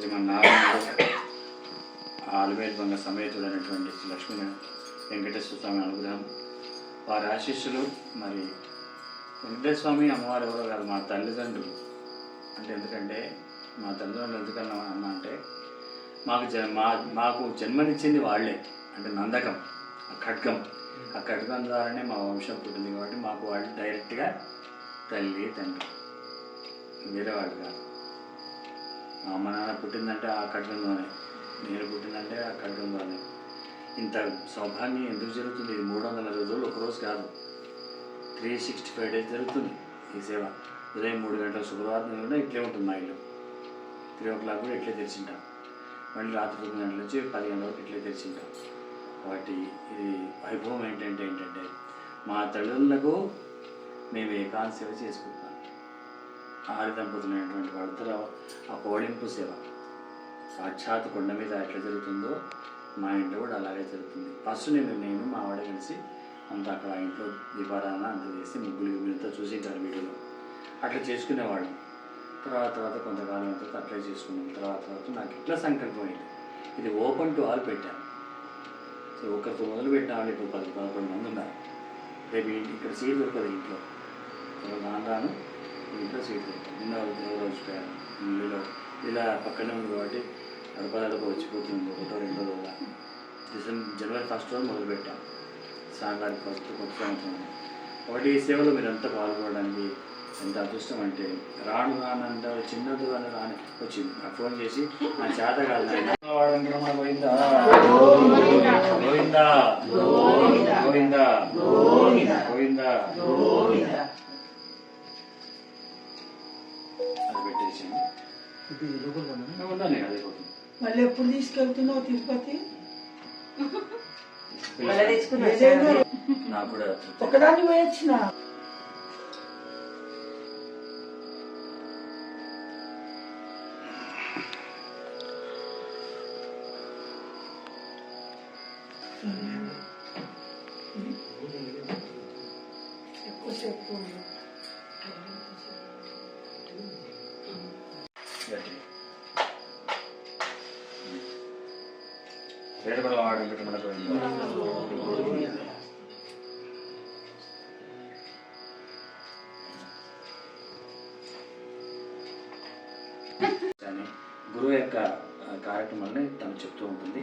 శ్రీమన్నారాయణ ఆలువేలు బంగ సమేతుడైనటువంటి శ్రీ లక్ష్మీ వెంకటేశ్వర స్వామి అనుగ్రహం. వారి ఆశీస్సులు మరి వెంకటేశ్వర స్వామి అమ్మవారు ఎవరో కాదు మా తల్లిదండ్రులు. అంటే ఎందుకంటే మా తల్లిదండ్రులు ఎందుకన్నా అన్న అంటే మాకు జ మా మాకు జన్మనిచ్చింది వాళ్ళే. అంటే నందకం ఆ ఖడ్గం. ఆ ఖడ్గం ద్వారానే మా వంశం పుట్టింది కాబట్టి మాకు వాళ్ళు డైరెక్ట్గా తల్లి తండ్రి. వేరే వాళ్ళు కాదు. మా అమ్మ నాన్న పుట్టిందంటే ఆ ఖడ్గంలోనే. నేను పుట్టిందంటే ఆ ఖడ్గంలోనే. ఇంత సౌభాగ్యం ఎందుకు జరుగుతుంది? ఇది మూడు వందల రోజులు ఒకరోజు కాదు. త్రీ సిక్స్టీ ఫైవ్ డేస్ జరుగుతుంది ఈ సేవ. ఉదయం మూడు గంటల శుక్రవారం కూడా ఇట్లే ఉంటుంది మా ఇల్లు. త్రీ ఓ క్లాక్ కూడా ఇట్లే తెరిచింటాం. మళ్ళీ రాత్రి తొమ్మిది గంటల నుంచి పది గంటల వరకు ఇట్లే తెరిచింటాం. కాబట్టి ఇది వైభవం ఏంటంటే ఏంటంటే మా తల్లులకు మేము ఏకాంత సేవ చేసుకుంటాం. ఆరి దంపతులైనటువంటి ఆ పోలింపు సేవ సాక్షాత్ కొండ మీద ఎట్లా జరుగుతుందో మా ఇంట్లో కూడా అలాగే జరుగుతుంది. ఫస్ట్ నేను నేను మా ఆవిడ కలిసి అంత అక్కడ ఇంట్లో దీపారాధన అంత చేసి ముగ్గులు చూసి ఇచ్చారు వీడియోలో. అట్లా చేసుకునేవాళ్ళం. తర్వాత తర్వాత కొంతకాలం తర్వాత అట్లే చేసుకున్నాం. తర్వాత తర్వాత నాకు ఇట్లా సంకల్పం అయింది? ఇది ఓపెన్ టు ఆల్ పెట్టాను సో ఒకరితో మొదలు పెట్టామని ఇప్పుడు పది పదకొండు మంది ఉన్నారు. రేపు ఇక్కడ సీట్ దొరకదు ఇంట్లో. ఎవరు రాను ఇంట్లో సీట్. దొరకదు నిన్న ఎవరు వచ్చిపోయారు ఇల్లులో ఇలా పక్కనే ఉంది కాబట్టి అడప అడప వచ్చిపోతుంది ఒకటో రెండో రోజుల డిసెంబర్ జనవరి ఫస్ట్ రోజు మొదలు పెట్టాం సాంగారి ఫస్ట్ కొత్త సంవత్సరం. కాబట్టి ఈ సేవలో మీరంతా పాల్గొనడానికి ఎంత అదృష్టం అంటే రాను రాను అంటారు చిన్నది అని రాని వచ్చింది. నాకు ఫోన్ చేసి నా చేత కాదు గోవిందా. గోవిందా. గోవిందా. గోవిందా. ఉండాలి అదే పోతుంది మళ్ళీ ఎప్పుడు తీసుకెళ్తున్నావు తిరుపతి మళ్ళీ తెచ్చుకున్నా ఏదైనా నాకు కూడా తృప్తి. ఒకదాన్ని పోయొచ్చిన ఎక్కువసేపు పేరు కూడా గురువు యొక్క ఆ, కార్యక్రమాలని తను చెప్తూ ఉంటుంది.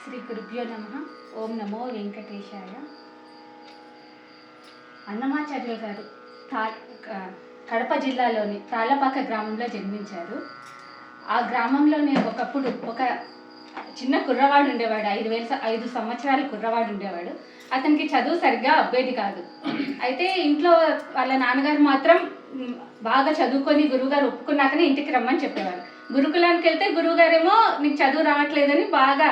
శ్రీ గురుభ్యో నమ. ఓం నమో వెంకటేశాయ. అన్నమాచార్యుల గారు తా కడప జిల్లాలోని తాళ్ళపాక గ్రామంలో జన్మించారు. ఆ గ్రామంలోనే ఒకప్పుడు ఒక చిన్న కుర్రవాడు ఉండేవాడు. ఐదు వేల ఐదు సంవత్సరాల కుర్రవాడు ఉండేవాడు. అతనికి చదువు సరిగ్గా అబ్బేది కాదు. అయితే ఇంట్లో వాళ్ళ నాన్నగారు మాత్రం బాగా చదువుకొని గురువుగారు ఒప్పుకున్నాకనే ఇంటికి రమ్మని చెప్పేవారు. గురుకులానికి వెళ్తే గురువుగారేమో నీకు చదువు రావట్లేదని బాగా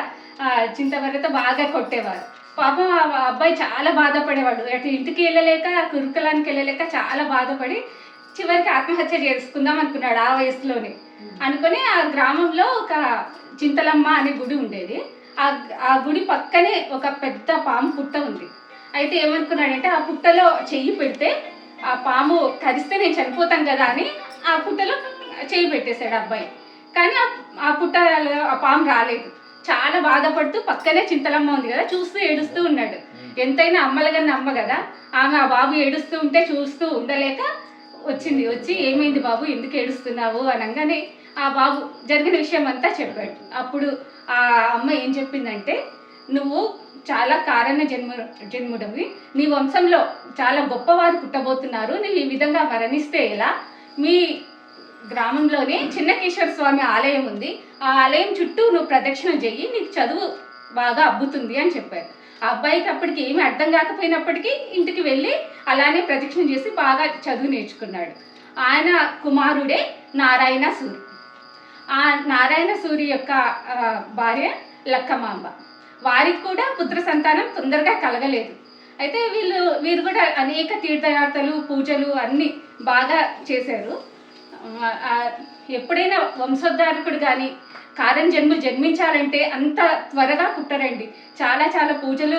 చింతవరతో బాగా కొట్టేవారు. పాపం అబ్బాయి చాలా బాధపడేవాడు. అటు ఇంటికి వెళ్ళలేక గురుకులానికి వెళ్ళలేక చాలా బాధపడి చివరికి ఆత్మహత్య చేసుకుందాం అనుకున్నాడు ఆ వయసులోనే. అనుకొని ఆ గ్రామంలో ఒక చింతలమ్మ అనే గుడి ఉండేది. ఆ ఆ గుడి పక్కనే ఒక పెద్ద పాము పుట్ట ఉంది. అయితే ఏమనుకున్నాడంటే ఆ పుట్టలో చెయ్యి పెడితే ఆ పాము కరిస్తే నేను చనిపోతాను కదా అని ఆ పుట్టలో చెయ్యి పెట్టేశాడు అబ్బాయి. కానీ ఆ- ఆ పుట్ట ఆ పాము రాలేదు. చాలా బాధపడుతూ పక్కనే చింతలమ్మ ఉంది కదా చూస్తూ ఏడుస్తూ ఉన్నాడు. ఎంతైనా అమ్మలగానే అమ్మ కదా. ఆమె ఆ బాబు ఏడుస్తూ ఉంటే చూస్తూ ఉండలేక వచ్చింది వచ్చి ఏమైంది బాబు? ఎందుకు ఏడుస్తున్నావు అనగానే ఆ బాబు జరిగిన విషయం అంతా చెప్పాడు. అప్పుడు ఆ అమ్మ ఏం చెప్పిందంటే నువ్వు చాలా కారణ జన్మ జన్ముడవి. నీ వంశంలో చాలా గొప్పవారు పుట్టబోతున్నారు. నువ్వు ఈ విధంగా మరణిస్తే ఎలా? మీ గ్రామంలోనే చిన్నకేశ్వర స్వామి ఆలయం ఉంది. ఆ ఆలయం చుట్టూ నువ్వు ప్రదక్షిణ చెయ్యి. నీకు చదువు బాగా అబ్బుతుంది అని చెప్పారు. ఆ అబ్బాయికి అప్పటికి ఏమీ అర్థం కాకపోయినప్పటికీ ఇంటికి వెళ్ళి అలానే ప్రదక్షిణ చేసి బాగా చదువు నేర్చుకున్నాడు. ఆయన కుమారుడే నారాయణ సూరి. ఆ నారాయణ సూరి యొక్క భార్య లక్కమాంబ. వారికి కూడా పుత్ర సంతానం తొందరగా కలగలేదు. అయితే వీళ్ళు వీరు కూడా అనేక తీర్థయాత్రలు పూజలు అన్నీ బాగా చేశారు. ఎప్పుడైనా వంశోద్ధారకుడు కానీ కారం జన్మలు జన్మించాలంటే అంత త్వరగా పుట్టరండి. చాలా చాలా పూజలు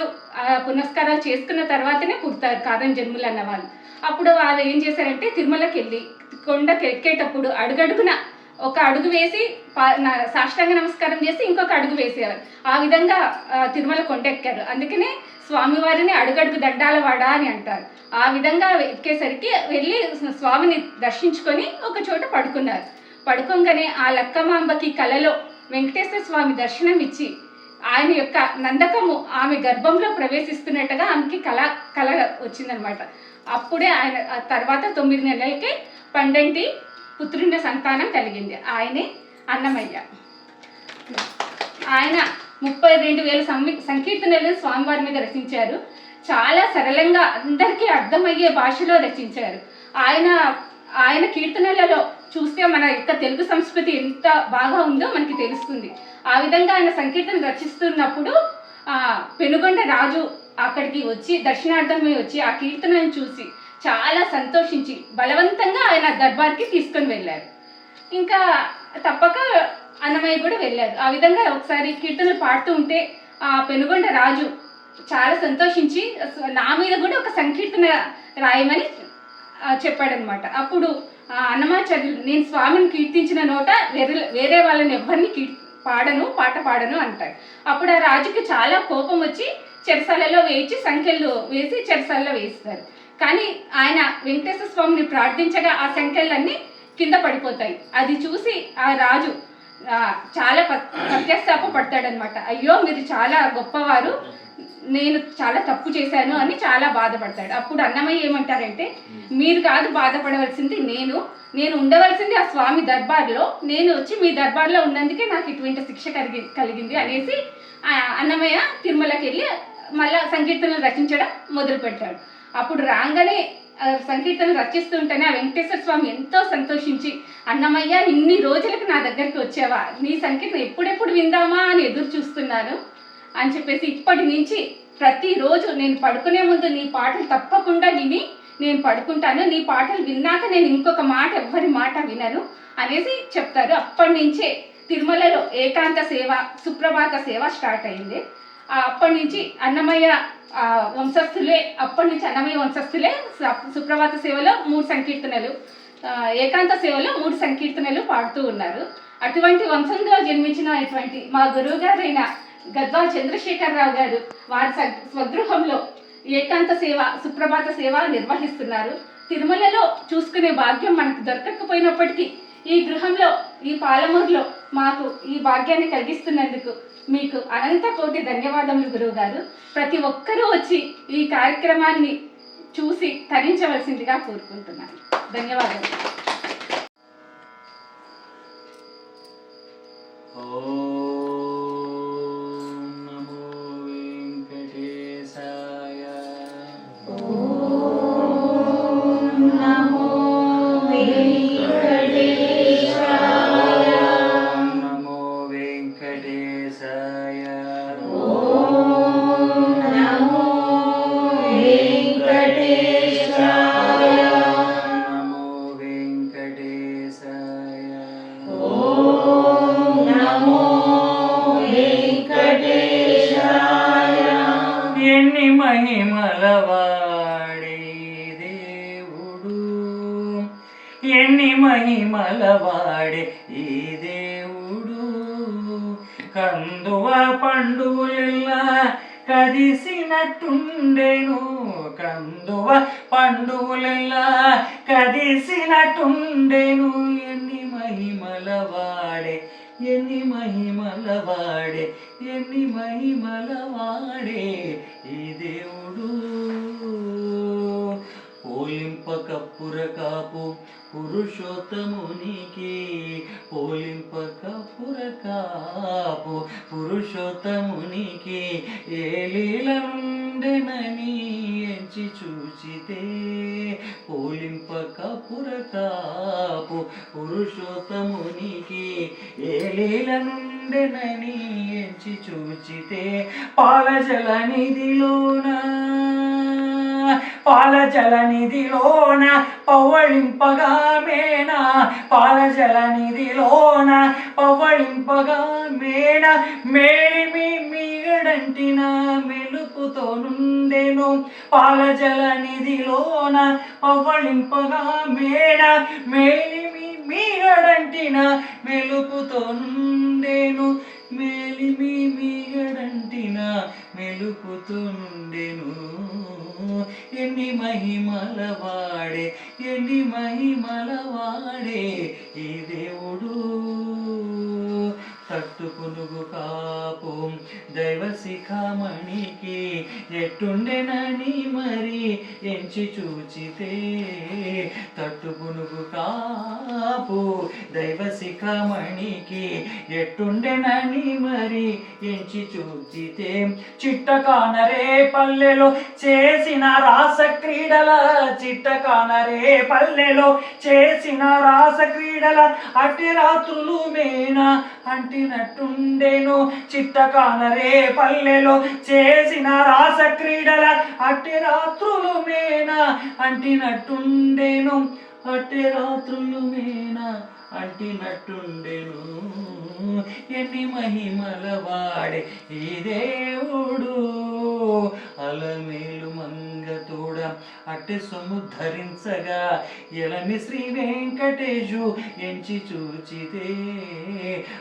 పునస్కారాలు చేసుకున్న తర్వాతనే పుడతారు కారం జన్ములు అన్నవాళ్ళు. అప్పుడు వాళ్ళు ఏం చేశారంటే తిరుమలకి వెళ్ళి కొండకి ఎక్కేటప్పుడు అడుగడుగున ఒక అడుగు వేసి సాష్టాంగ నమస్కారం చేసి ఇంకొక అడుగు వేసేవారు. ఆ విధంగా తిరుమల తిరుమల కొండెక్కారు. అందుకనే స్వామివారిని అడుగడుగు దండాల వాడ అని అంటారు. ఆ విధంగా ఎక్కేసరికి వెళ్ళి స్వామిని దర్శించుకొని ఒక చోట పడుకున్నారు. పడుకోగానే ఆ లక్కమాంబకి కలలో వెంకటేశ్వర స్వామి దర్శనం ఇచ్చి ఆయన యొక్క నందకము ఆమె గర్భంలో ప్రవేశిస్తున్నట్టుగా ఆమెకి కళ కళ వచ్చిందనమాట. అప్పుడే ఆయన తర్వాత తొమ్మిది నెలలకి పండంటి పుత్రుని సంతానం కలిగింది. ఆయనే అన్నమయ్య. ఆయన ముప్పై రెండు వేల సంకీర్తనలు స్వామివారి మీద రచించారు. చాలా సరళంగా అందరికీ అర్థమయ్యే భాషలో రచించారు. ఆయన ఆయన కీర్తనలలో చూస్తే మన యొక్క తెలుగు సంస్కృతి ఎంత బాగా ఉందో మనకి తెలుస్తుంది. ఆ విధంగా ఆయన సంకీర్తన రచిస్తున్నప్పుడు ఆ, పెనుగొండ రాజు అక్కడికి వచ్చి దర్శనార్థమై వచ్చి ఆ కీర్తనను చూసి చాలా సంతోషించి బలవంతంగా ఆయన దర్బార్కి తీసుకొని వెళ్ళారు. ఇంకా తప్పక అన్నమయ్య కూడా వెళ్ళారు. ఆ విధంగా ఒకసారి కీర్తనలు పాడుతూ ఉంటే ఆ పెనుగొండ రాజు చాలా సంతోషించి నా మీద కూడా ఒక సంకీర్తన రాయమని చెప్పాడనమాట అప్పుడు అన్నమాచార్యులు నేను స్వామిని కీర్తించిన నోట వేరే వేరే వాళ్ళని ఎవరిని కీర్ పాడను పాట పాడను అంటాడు అప్పుడు ఆ రాజుకి చాలా కోపం వచ్చి చెరసాలలో వేయించి సంఖ్యలు వేసి చెరసాలలో వేస్తారు కానీ ఆయన వెంకటేశ్వర స్వామిని ప్రార్థించగా ఆ సంఖ్యలన్నీ కింద పడిపోతాయి. అది చూసి ఆ రాజు చాలా ప- పశ్చాత్తాప పడతాడనమాట అయ్యో మీరు చాలా గొప్పవారు. నేను చాలా తప్పు చేశాను అని చాలా బాధపడతాడు. అప్పుడు అన్నమయ్య ఏమంటారంటే మీరు కాదు బాధపడవలసింది నేను. నేను ఉండవలసింది ఆ స్వామి దర్బార్లో. నేను వచ్చి మీ దర్బార్లో ఉన్నందుకే నాకు ఇటువంటి శిక్ష కలిగి కలిగింది అనేసి అన్నమయ్య తిరుమలకి వెళ్ళి మళ్ళా సంకీర్తనలు రచించడం మొదలు పెట్టాడు అప్పుడు రాగానే సంకీర్తనలు రచిస్తుంటేనే ఆ వెంకటేశ్వర స్వామి ఎంతో సంతోషించి అన్నమయ్య ఇన్ని రోజులకు నా దగ్గరికి వచ్చావా? నీ సంకీర్తన ఎప్పుడెప్పుడు విందామా అని ఎదురు చూస్తున్నాను అని చెప్పేసి ఇప్పటి నుంచి ప్రతిరోజు నేను పడుకునే ముందు నీ పాటలు తప్పకుండా విని నేను పడుకుంటాను. నీ పాటలు విన్నాక నేను ఇంకొక మాట ఎవ్వరి మాట వినను అనేసి చెప్తారు. అప్పటి నుంచే తిరుమలలో ఏకాంత సేవ సుప్రభాత సేవ స్టార్ట్ అయింది. అప్పటి నుంచి అన్నమయ్య వంశస్థులే అప్పటి నుంచి అన్నమయ్య వంశస్థులే సుప్రభాత సేవలో మూడు సంకీర్తనలు ఏకాంత సేవలో మూడు సంకీర్తనలు పాడుతూ ఉన్నారు. అటువంటి వంశంలో జన్మించినటువంటి మా గురువు గారైన గద్వాల చంద్రశేఖరరావు గారు వారి స- స్వగృహంలో ఏకాంత సేవ సుప్రభాత సేవ నిర్వహిస్తున్నారు. తిరుమలలో చూసుకునే భాగ్యం మనకు దొరకకపోయినప్పటికీ ఈ గృహంలో ఈ పాలమూరులో మాకు ఈ భాగ్యాన్ని కలిగిస్తున్నందుకు మీకు అనంత కోటి ధన్యవాదములు గురువు గారు ప్రతి ఒక్కరూ వచ్చి ఈ కార్యక్రమాన్ని చూసి తరించవలసిందిగా కోరుకుంటున్నాను. ధన్యవాదాలు కదిసినట్టుండెను ఎన్ని మహిమల వాడే ఎన్ని మహిమల వాడే ఎన్ని మహిమల వాడే ఈ దేవుడు. పోలింపక పురకాపు పురుషోత్తమునికి పోలింపక పురకాపు పురుషోత్తమునికి ఏ లీలండెనని ఎంచి చూచితే పోలింపక పురకాపు పురుషోత్తమునికి ఏ లీల ఎంచి చూచితే పాలజల నిధిలోనా పాలజల నిధిలోన పవ్వళింపగా మేన పాలజల నిధిలోన పవ్వళింపగా మేన మేలిమి మీగడంటిన మెలుపుతో నుండెను పాలజల నిధిలోన పవ్వళింపగా మేన మేలిమి మీగడంటిన మెలుపుతో నుండేను మేలిమి మీగడంటిన మెలుకుతూ నుండెను ఎన్ని మహిమల వాడే ఎన్ని మహిమల వాడే ఈ దేవుడు. తట్టుకునుగు కాపు దైవ శిఖామణికి ఎట్టుండెనని మరి ఎంచి చూచితే. తట్టుకునుగు కాపు దైవ శిఖామణికి ఎట్టుండెనని మరి ఎంచి చూచితే. చిట్ట కానరే పల్లెలో చేసిన రాస క్రీడల చిట్ట కానరే పల్లెలో చేసిన రాస క్రీడల అట్టి రాత్రులు మేనా అంటే చిట్ట కానరే పల్లెలో చేసిన రాస క్రీడల అట్టి రాత్రులు మేనా అంటినట్టుండెను. అట్టి రాత్రులు మేనా అంటినట్టుండెను. ఎన్ని మహిమల వాడే ఈ దేవుడు. అలమేలు తోడ అట్టె సొమ్ము ధరించగా. ఎలమి శ్రీ వెంకటేశు ఎంచి చూచితే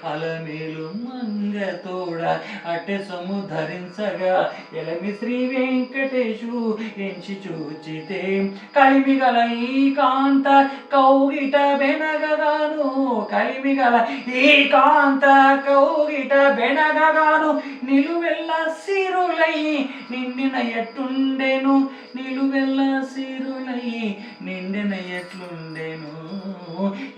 అలమేలు మంగతోడ అట్టె సొమ్ము ధరించగా. ఎలమి శ్రీ వెంకటేశు ఎంచి చూచితే కలిమిగల ఈ కాంత కౌగిట బెనగగాను. కలిమిగల ఈ కాంత కౌగిట బెనగగాను. నిలువెల్ల సిరులై నిండిన ఎట్టుండెను? నిలువెల్ల సిరులై నిండెన ఎట్లుండెను?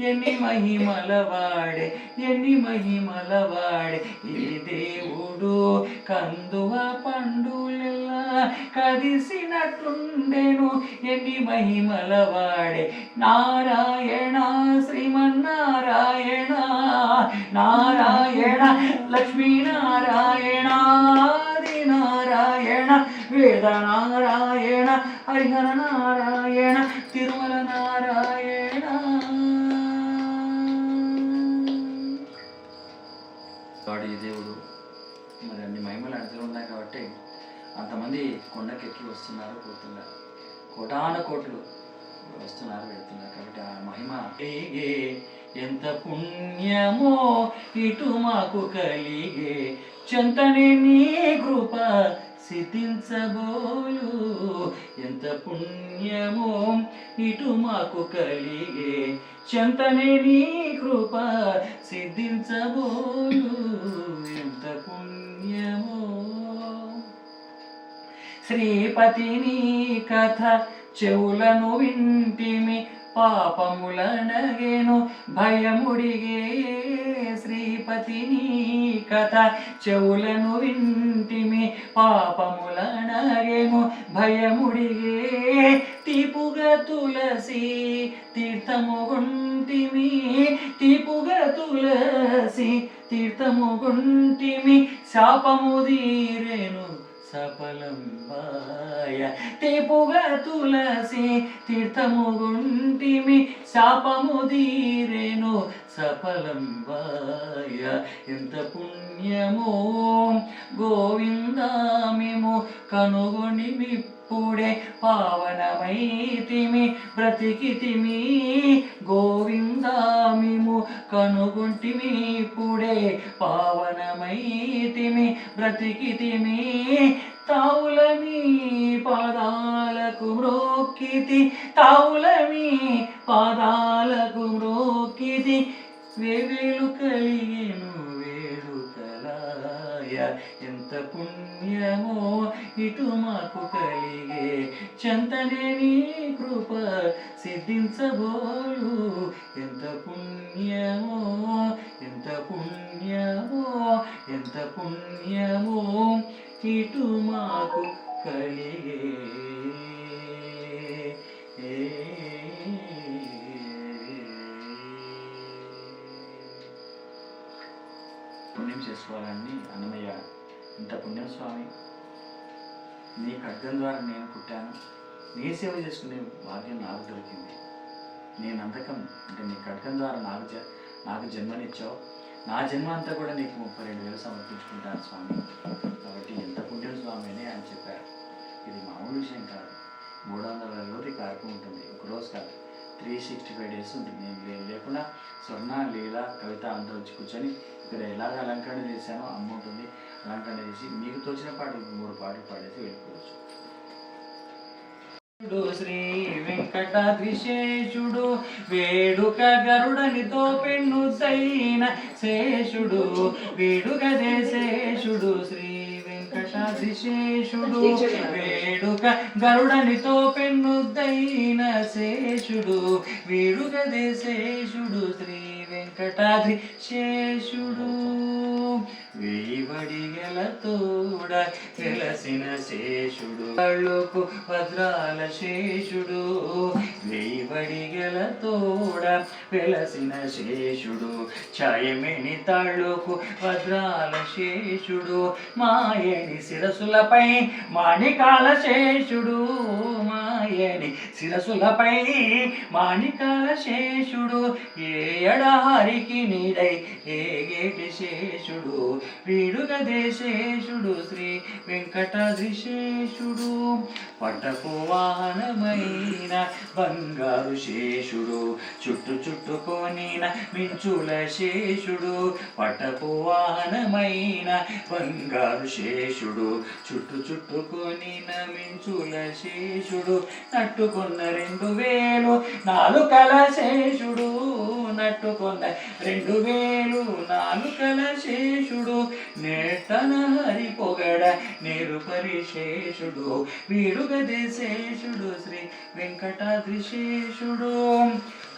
ఎన్ని మహిమల వాడే ఎన్ని మహిమల వాడే ఏ దేవుడు? కందువ పండులెల్లా కదిసినట్లుండెను. ఎన్ని మహిమల వాడే నారాయణ శ్రీమన్నారాయణ నారాయణ లక్ష్మీనారాయణ ఆది నారాయణ వేద నారాయణ హరిహర నారాయణ తిరుమల నారాయణ వాడు ఈ దేవుడు. మరి అన్ని మహిమలు అంతలో ఉన్నాయి కాబట్టి అంతమంది కొండకెక్కి వస్తున్నారు పోతున్నారు. కోటాన కోట్లు వస్తున్నారు వెళ్తున్నారు కాబట్టి ఆ మహిమ కలిగే ఎంత పుణ్యమో ఇటు మాకు కలిగే. చెంతనే నీ కృప సిద్ధించబోలు ఎంత పుణ్యమో ఇటు మాకు కలిగే. చెంతనే నీ కృప సిద్ధించబోలు. ఎంత పుణ్యమో. శ్రీపతిని కథ చెవులను వింటిమి. పాపములనగేను భయముడిగే శ్రీపతిని కథ చెవులను వింటిమి. పాపములనగేను భయముడిగే తీపుగా తులసి తీర్థము గుంటిమి. తీపుగా తులసి తీర్థము గుంటిమి. శాపము తీరేను సఫలం పాయ. తులసి తీర్థము గుంటిమి శాపము తీరెను. సఫలం వాయ ఎంత పుణ్యమో గోవిందామిము కనుగొని మిప్పుడే పావనమైతిమి బ్రతికితిమి. గోవిందామిము కనుగొంటిమి ఇప్పుడే పావనమైతిమి బ్రతికితిమి. తావులమి పాదాలకు మ్రోక్కితి తావులమి పాదాలకు మ్రోక్కితి. వేవేలు కలిగేను వేడుకలాయ ఎంత పుణ్యమో ఇటు మాకు కలిగే. చెంతనే నీ కృప సిద్ధించబోలు. ఎంత పుణ్యమో ఎంత పుణ్యమో ఎంత పుణ్యమో ఇటు మాకు కలిగే. ఏ చేసుకోవాలని అన్నమయ్య ఇంత పుణ్యం స్వామి. నీ ఖడ్గం ద్వారా నేను పుట్టాను. నీ సేవ చేసుకునే భాగ్యం నాకు దొరికింది. నేను అందకం అంటే నీ ఖడ్గం ద్వారా నాకు జ నాకు జన్మనిచ్చావు. నా జన్మ అంతా కూడా నీకు ముప్పై రెండు వేలు సమర్పించుకుంటాను స్వామి. కాబట్టి ఎంత పుణ్యం స్వామి అని ఆయన చెప్పారు. ఇది మామూలు విషయం కాదు. మూడు వందల రోజు కార్యక్రమం ఉంటుంది. ఒక రోజు కాదు. త్రీ సిక్స్టీ ఫైవ్ డేస్ ఉంటుంది. ఏం లే- లేకుండా స్వర్ణ లీల కవిత అంతా వచ్చి కూర్చొని ఇక్కడ ఎలాగ అలంకరణ చేశానో అమ్మ ఉంటుంది అలంకరణ చేసి మీకు తోచిన పాటలు మూడు పాటలు పాడేసి వెళ్ళిపోవచ్చు. శ్రీ వెంకటాద్రిశేషుడు వేడుక గరుడనితో పెన్ను సైన శేషుడు వేడుక దేశేషుడు శ్రీ వెంకటాద్రిశేషుడు వేడుక గరుడనితో పెన్నుద్దైన శేషుడు. వేడుక దేశేషుడు శ్రీ వెంకటాద్రి శేషుడు. తోడ గెలతోడ వెలసిన శేషుడు. కళ్ళుకు భద్రాల శేషుడు. వేయిబడి గెలతోడ వెలసిన శేషుడు. ఛాయమేని తాళ్ళుకు భద్రాల శేషుడు. మాయని శిరసులపై మాణికాల శేషుడు. మా మాయని శిరసులపై మాణికాల శేషుడు ఏ ఎడారికి నీడై ఏ గేటి శేషుడు వీడుగ దేశేషుడు శ్రీ వెంకటాద్రిశేషుడు. పట్టకు వాహనమైన బంగారు శేషుడు చుట్టు చుట్టుకొనిన మించుల శేషుడు పటపు వాహనమైన బంగారు శేషుడు చుట్టు చుట్టుకొనిన మించుల శేషుడు నట్టుకున్న రెండు వేలు నాలుకల శేషుడు నట్టుకున్న రెండు వేలు నాలుకల శేషుడు నేటన హరి పొగడ నేరు పరిశేషుడు వీడుగది శేషుడు శ్రీ వెంకటాద్రి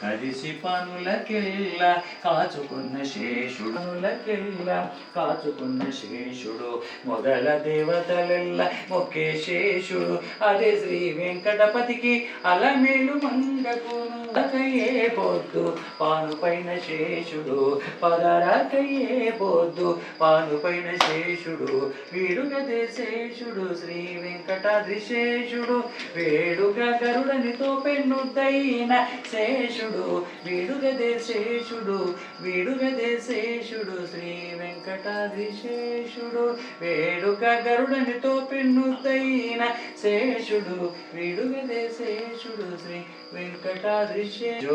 కలిసి పనులకెల్లా కాచుకున్న శేషుడు పనులకెల్ల కాచుకున్న శేషుడు మొదల దేవతలెల్ల మొక్కే శేషుడు. అదే శ్రీ వెంకటపతికి అలమేలు మంగకును అకయ్యే పొద్దు పాను పైన శేషుడు. పదరకయ్యే బొద్దు పాను పైన శేషుడు. వీడుగదే శేషుడు శ్రీ వెంకటాద్రి శేషుడు. వేడుక గరుడనితో పెన్నుద్దైన శేషుడు. శేషుడు వీడుగదే శేషుడు వీడుగదే శేషుడు శ్రీ వెంకటాద్రి శేషుడు వేడుక గరుడనితో పెన్నుద్దైన శేషుడు వీడుగదే శేషుడు శ్రీ వెంకటాద్రి శేషు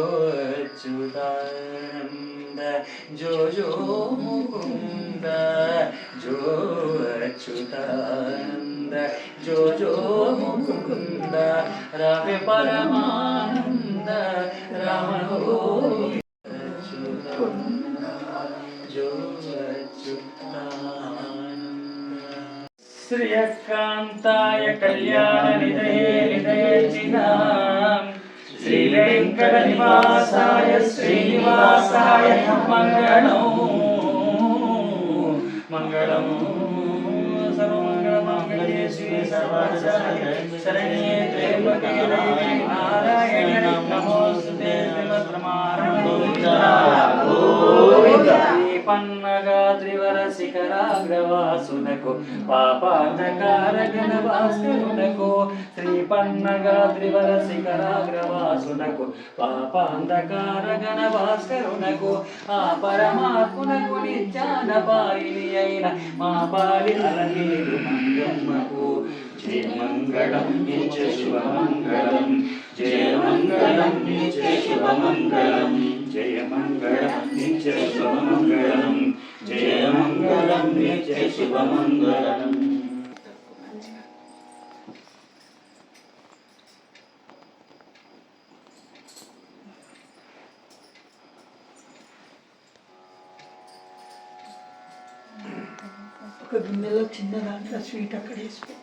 జో జో ముకుంద జో అచ్యుతానంద జో జో ముకుంద. రవి పరమానంద రమణో అచ్యుతానంద శ్రియకాంతాయ కళ్యాణ నిదయే నిదయచినాం శ్రీ వెంకట నివాసాయ శ్రీనివాసాయ మంగళం. మంగళం. మాంగళ్యే శ్రీ సర్వాచార్య శరణ్యే త్ర్యంబకే దేవి నారాయణి నమోస్తుతే పన్నగాద్రివర శిఖరాగ్రవాసునకు పాపాంధకార గణ భాస్కరునకు శ్రీ పన్నగాద్రివర శిఖరాగ్రవాసునకు పాపాంధకార గణ భాస్కరునకు ఆ పరమాత్మునకు నిత్యాన పాయిని అయిన మా పాలి అలనీరు మంగమ్మకు. జయ మంగళం నిత్య శుభమంగళం జయ మంగళం నిత్య శుభమంగళం జయ మంగళం నిత్య శుభమంగళం జయ మంగళం నిత్య శుభమంగళం ఒక గిన్నెలో చిన్న దాంట్లో స్వీట్ అక్కడ వేసుకో.